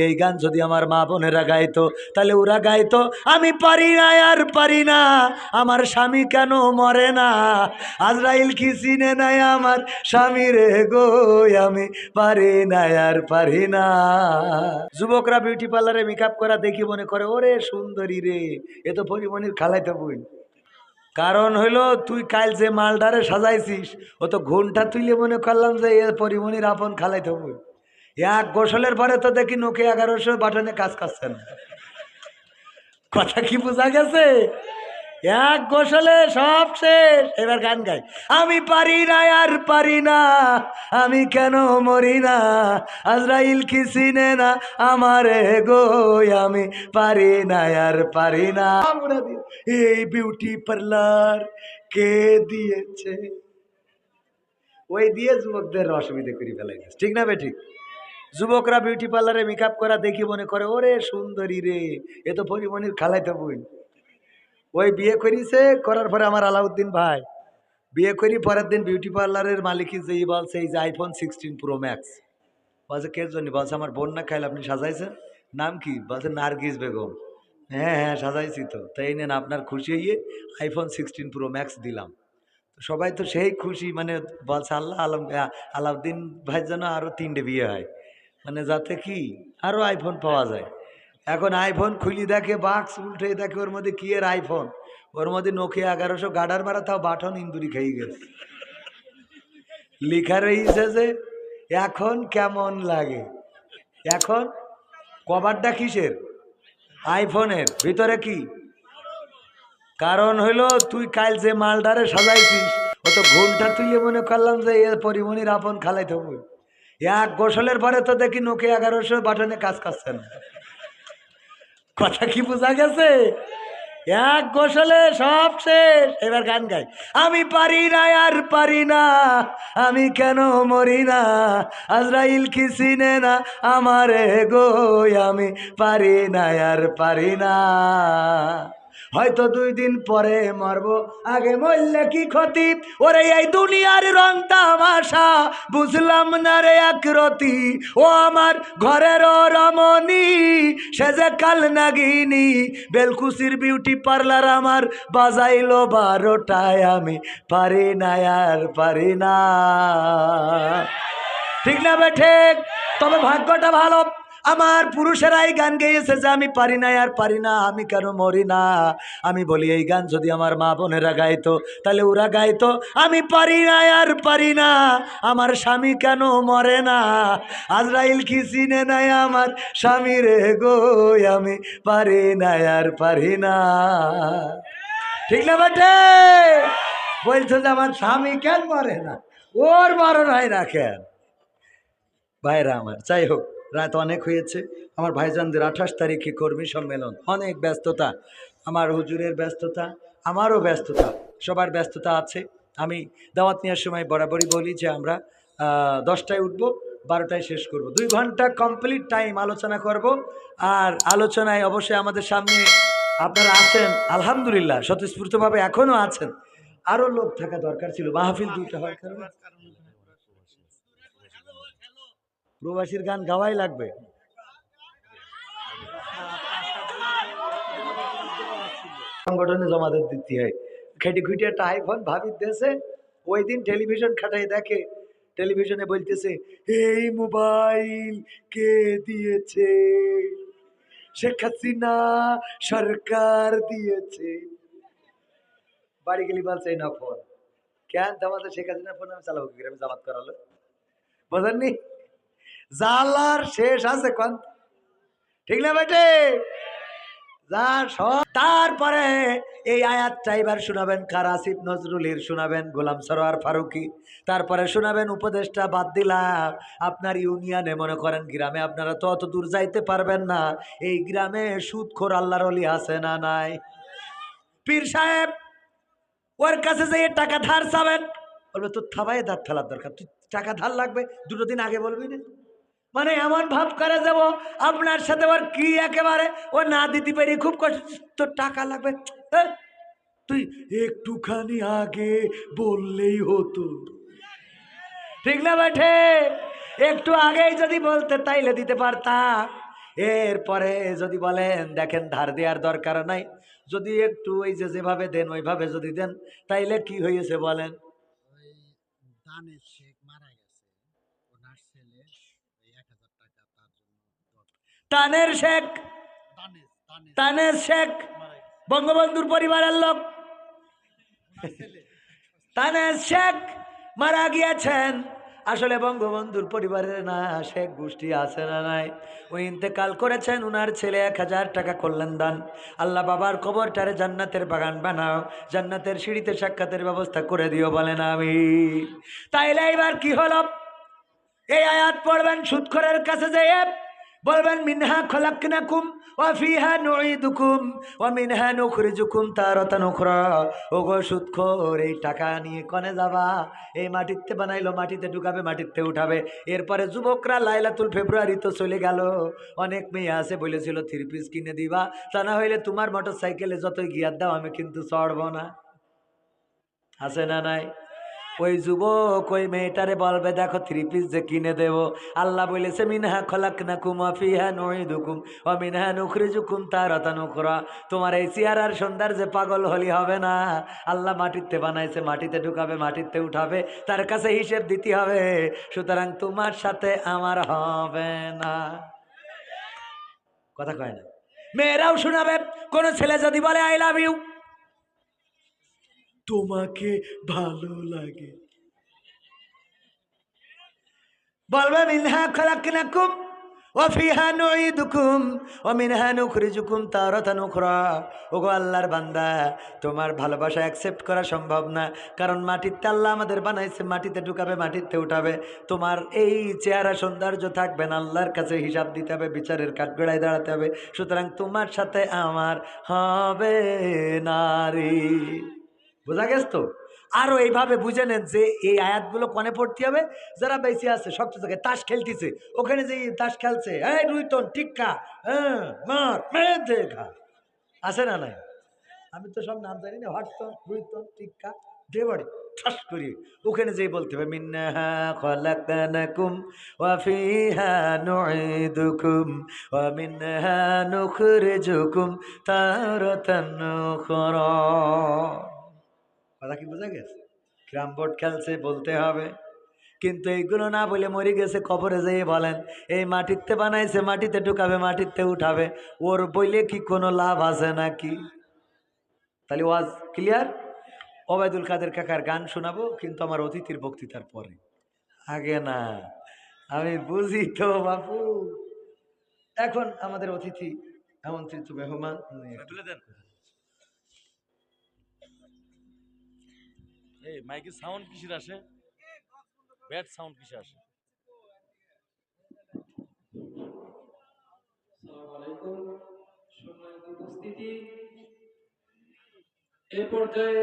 এই গান যদি আমার মা বোনেরা গাইতো, তাহলে ওরা গাইতো, আমি পারি না, আর পারি না, আমার স্বামী কেন মরে না? আজরাইল কি চিনে নাই আমার স্বামী রে গো, আমি পারি না, আর পারি না। যুবকরা বিউটি পার্লারে মেকআপ করা দেখি মনে করে, ওরে সুন্দরী রে, এ তো পরিমণির খালাইতে বই। কারণ হইল, তুই কাল যে মালটারে সাজাইছিস ও তো ঘণ্টা তুইলে মনে করলাম যে এ পরিমণির আপন খালাইতে বই। এক গোসলের পরে তো দেখি নোকে এগারোশো বাটনে কাজ করছেন কথা কি বোঝা গেছে? এক গোসলে সব শেষ। এবার গান গাই। আমি পারি না, আর পারি না। আমি কেন মরি না? আজরাইল কি চিনে না আমারে গো? আমি পারি না, আর পারি না। এই বিউটি পার্লার কে দিয়েছে? ওই দিয়ে যুবকদের অসুবিধে করে ফেলাই ঠিক না বে ঠিক? যুবকরা বিউটি পার্লারে মেকআপ করা দেখি মনে করে, ওরে সুন্দরী রে, এ তো পরিমণির খালাইতে বই ওই বিয়ে করিছে, করার পরে আমার আলাউদ্দিন ভাই। বিয়ে করি, পরের দিন বিউটি পার্লারের মালিকই যেই বলছে, এই যে আইফোন সিক্সটিন প্রো ম্যাক্স বলছে, কে জন্য? বলছে, আমার বোন না খাইলে, আপনি সাজাইছেন? নাম কি? বলছে, নার্গিস বেগম। হ্যাঁ হ্যাঁ সাজাইছি তো। তাই নেন আপনার খুশি হইয়ে আইফোন সিক্সটিন প্রো ম্যাক্স দিলাম। সবাই তো সেই খুশি মানে বলছে, আল্লাহ আলম আলাউদ্দিন ভাই যেন আরও তিনটে বিয়ে হয়। মানে যাতে কি আরও আইফোন পাওয়া যায়। এখন আইফোন খুলি দেখে বাক্স উল্টে দেখে, ওর মধ্যে কি এর আইফোন ওর মধ্যে নোকিয়া এগারোশো গাডার মারা, তাও বাটন ইন্দুরি খেয়ে গেছে। লেখা রয়েছে যে, এখন কেমন লাগে? এখন কভারটা কিসের? আইফোনের ভিতরে কি? কারণ হইল, তুই কাল যে মালটারে সাজাইছিস ও তো ঘণ্টা তুইলে মনে করলাম যে, এ পরিমণির আপন খালাইতে হবে। এক গোসলের পরে তো দেখি নোকে এগারোশো বাটনে কাজ করছেন কথা কি বোঝা গেছে? এক গোসলে সব শেষ। এবার গান গাই। আমি পারি না, আর পারি না, আমি কেন মরি না? আজরাইল কি চিনে না আমারে গো? আমি পারি না, আর পারি না। হয়তো দুই দিন পরে মরবো। আগে মরলে কি ক্ষতি? ওরে এই দুনিয়ার রং তামাশা, বুঝলাম না রে এক রতি। ও আমার ঘরের রমণী, সে যে কাল নাগিনী। বেলকুসির বিউটি পার্লার আমার বাজাইলো বারোটায়, আমি পারি না, আর পারি না। ঠিক না বেঠে তবে ভাগ্যটা ভালো। আমার পুরুষেরাই গান গেয়েছে যে আমি পারি না আর পারি না, আমি কেন মরি না? আমি বলি, এই গান যদি আমার মা বোনেরা গাইতো, তাহলে ওরা গাইতো, আমি পারি না আর পারি না, আমার স্বামী কেন মরে না? আজরাইল কি চিনে নাই আমার স্বামী রে গো, আমি পারি না আর পারি না। ঠিক না বেটে? বলছো যে আমার স্বামী কেন মরে না? ওর মরণ হয় না কেন? ভাইরা আমার, যাই হোক। রাত অনেক হয়েছে। আমার ভাইজানদের আঠাশ তারিখে কর্মী সম্মেলন। অনেক ব্যস্ততা। আমার হুজুরের ব্যস্ততা, আমারও ব্যস্ততা। সবার ব্যস্ততা আছে। আমি দাওয়াত নেওয়ার সময় বরাবরই বলি যে আমরা দশটায় উঠব, বারোটায় শেষ করব। দুই ঘণ্টা কমপ্লিট টাইম আলোচনা করব। আর আলোচনায় অবশ্যই আমাদের সামনে আপনারা আছেন। আলহামদুলিল্লাহ, স্বতঃস্ফূর্তভাবে এখনও আছেন। আরও লোক থাকা দরকার ছিল। মাহফিল দুইটা হওয়ার কারণে। প্রবাসীর গান গাওয়াই লাগবে। সংগঠনে জমাতে দিতে হয়। খেটে খুঁটে একটা আইফোন ভাবির দেশে। ওই দিন টেলিভিশন খাটাই দেখে, টেলিভিশনে বলতেছে, এই মোবাইল কে দিয়েছে? শেখ হাসিনা সরকার দিয়েছে। বাড়ি গেলি বলছে না ফোন। কেন তোমাদের শেখ হাসিনা ফোন আমি চালাবো? আমি জামাত করালো। বোঝেননি? জালার শেষ আছে কোন? ঠিক না বেটে? যা তারপরে এই আয়াতটা এবার শোনাবেন কার? আসিফ নজরুলের শোনাবেন গোলাম সরোয়ার ফারুকি। তারপরে শোনাবেন উপদেশটা বাদ দিলাম আপনার ইউনিয়নে মনে করেন গ্রামে আপনারা তো অত দূর যাইতে পারবেন না। এই গ্রামে সুদখোর আল্লাহর অলি আছে না নাই? পীর সাহেব, ওর কাছে যে টাকা ধার চাবেন। বলবে, তোর থাবায় দাঁত ফেলার দরকার। তুই টাকা ধার লাগবে? দুটো দিন আগে বলবি না? মানে এমন ভাব করে যাব আপনার সাথে ওর কি একেবারে? ও না দিতে পারি খুব কষ্ট। টাকা লাগবে। তুই একটুখানি আগে বললেই হতো। ঠিক না বেঠে? একটু আগেই যদি বলতে তাইলে দিতে পারতাম। এরপরে যদি বলেন, দেখেন ধার দেওয়ার দরকার নাই। যদি একটু ওই যে যেভাবে দেন, ওইভাবে যদি দেন, তাইলে কি হয়েছে বলেন ওই দানের শেখ মারা গেছে ওনার ছেলে ওই এক হাজার টাকা তার জন্য দরকার। তানের শেখ। তানের শেখ। বঙ্গবন্ধুর পরিবারের লোক। তানের শেখ মারা গিয়েছেন। আসলে বঙ্গবন্ধুর পরিবারের না, শেখ গোষ্ঠী আছে না নাই। ওই ইন্তেকাল করেছেন, উনার ছেলে এক হাজার টাকা করলেন দান। আল্লাহ বাবার কবরটারে জান্নাতের বাগান বানাও, জান্নাতের সিঁড়িতে সাক্ষাতের ব্যবস্থা করে দিও বলেন আমি। তাইলে এবার কি হলো? এই আয়াত পড়বেন সুৎখরের কাছে যেয়ে। বলবেন, মিনহা খলাকনাকুম ওয়া ফিহা নুঈদুকুম ওয়া মিনহা নুখরিজুকুম তারাতান উখরা। ওগো সুৎখর, এই টাকা নিয়ে কনে যাবা? এই মাটিতে বানাইলো, মাটিতে ঢুকাবে, মাটিতে উঠাবে। এরপরে যুবকরা লাইলাতুল ফেব্রুয়ারি তো চলে গেল। অনেক মেয়ে আছে, বলেছিল, থ্রি পিস কিনে দিবা। তা না হইলে তোমার মোটর সাইকেলে যতই গিয়ার দাও, আমি কিন্তু চড়বো না। আছে না নাই? ওই যুবক, ওই মেয়েটারে বলবে, দেখো থ্রি পিস যে কিনে দেবো। আল্লাহ বলেছে, মিনহা খলাক না কুমা ফিহা নই দুকুম ও মিনহা নুখরি জুকুম তার নুখরা তোমার এই চেয়ারার সন্ধ্যার যে পাগল হলি হবে না। আল্লাহ মাটিতে বানাইছে, মাটিতে ঢুকাবে, মাটিতে উঠাবে, তার কাছে হিসেব দিতে হবে। সুতরাং তোমার সাথে আমার হবে না। কথা কয় না। মেয়েরাও শোনাবে, কোনো ছেলে যদি বলে আই লাভ ইউ তোমাকে ভালো লাগে। বলবে মিনহা ওয়া ফিহা নুঈদুকুম ওয়া মিনহা বান্দা, তোমার ভালোবাসা অ্যাকসেপ্ট করা সম্ভব না। কারণ মাটিতে আল্লাহ আমাদের বানাইছে, মাটিতে ঢুকাবে, মাটিতে উঠাবে। তোমার এই চেহারা সৌন্দর্য থাকবে না, আল্লাহর কাছে হিসাব দিতে হবে, বিচারের কাঠগড়ায় দাঁড়াতে হবে। সুতরাং তোমার সাথে আমার হবে নারী। বোঝা গেছ তো? আরও এইভাবে বুঝে নেন যে এই আয়াতগুলো কনে পড়তে হবে, যারা বেঁচে আছে শক্ত জায়গায় তাস খেলতেছে। ওখানে যে তাস খেলছে, এই রুইতন, টিক্কা হ্যাঁ মার আছে না নাই? আমি তো সব নাম জানি না হটতন রুইতন, টিক্কা দে বাড়ি ঠাস করি। ওখানে যেই বলতে হবে মিন্নাহা খলাকানাকুম ওয়া ফিহা নুঈদুকুম ওয়া মিনহা নুখরিজুকুম তারাতান উখরা। কি বোঝা গেছে? ক্রাম বোর্ড খেলছে, বলতে হবে। কিন্তু এইগুলো না বলে মরে গেছে, কবরে যেয়ে বলেন, এই মাটিতে বানাইছে, মাটিতে ঢুকাবে, মাটিতে উঠাবে। ওর বইলে কি কোনো লাভ আছে নাকি? তাহলে ওয়াজ ক্লিয়ার? ওবায়দুল কাদের কাকার গান শোনাবো, কিন্তু আমার অতিথির বক্তৃতার পরে। আগে না, আমি বুঝি তো বাপু। এখন আমাদের অতিথি, আমন্ত্রিত মেহমান। দেন। এই মাইকের সাউন্ড কিসের আসে? ব্যাড সাউন্ড কিসে আসে? এ পর্যায়ে